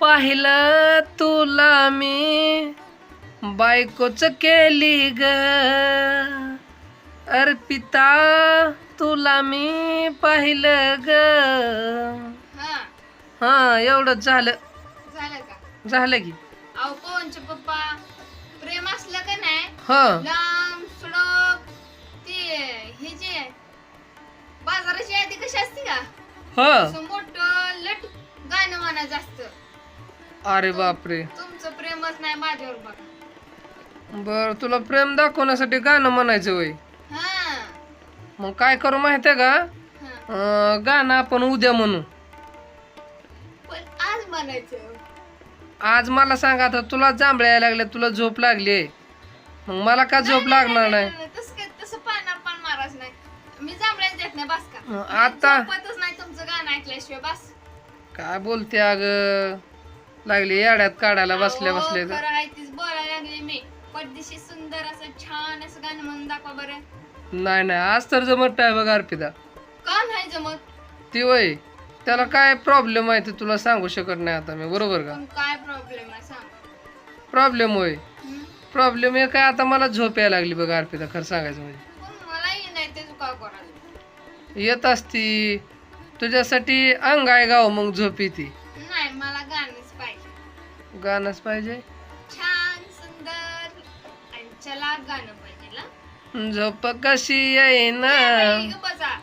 पाहिलं तुला मी. बायकोच केली ग. अर्पिता तुला मी पाहिलं ग. हा. हा एवढंच झालं. झालं का? झालं की. अहो कोणचे पप्पा प्रेम असलं का नाही? हा. लांब सडक ते हे जे बाजाराची यादी कशी असते का? हा. मोठं लट गाणं म्हणायचं असतं अरे बापरे. तुमचं प्रेमच नाही माझ्यावर बघा. बर तुला प्रेम दाखवण्यासाठी गाणं म्हणायचं वय हा. मग काय करू माहितीये का? हा. अं, गाणं आपण उद्या म्हणू. पण आज म्हणायचं. आज मला सांगा आता तुला जांभळ्या यायला लागल्या तुला झोप लागली मग मला का झोप लागणार नाही तसं काय तसं पाहणार पण मारायचं नाही. मी जांभळ्याच देत नाही बस का. मग आता झोपतच नाही तुमचं गाणं ऐकल्याशिवाय बस. काय बोलते अग? लागली येड्यात काढायला बसल्या बसल्या. बोलायला लागली मी. पडदिशी सुंदर असं छान असं गाणं म्हणून दाखवा बरं. नाही नाही आज तर जमत आहे बघ अर्पिता. का नाही जमत? ती वय त्याला काय प्रॉब्लेम आहे ते तुला सांगू शकत नाही आता मी बरोबर का? पण काय प्रॉब्लेम आहे सांग. प्रॉब्लेम होय. हं? प्रॉब्लेम हे काय आता मला झोप यायला लागली बघ अर्पिता खरं सांगायचं म्हणजे. पण मलाही नाही ते काय करायचं येत असती तुझ्यासाठी अंग आहे गाव मग झोप येते. गाणंच पाहिजे. छान सुंदर. आणि चला गाणं पाहिजे झोप कशी येईना? बसा.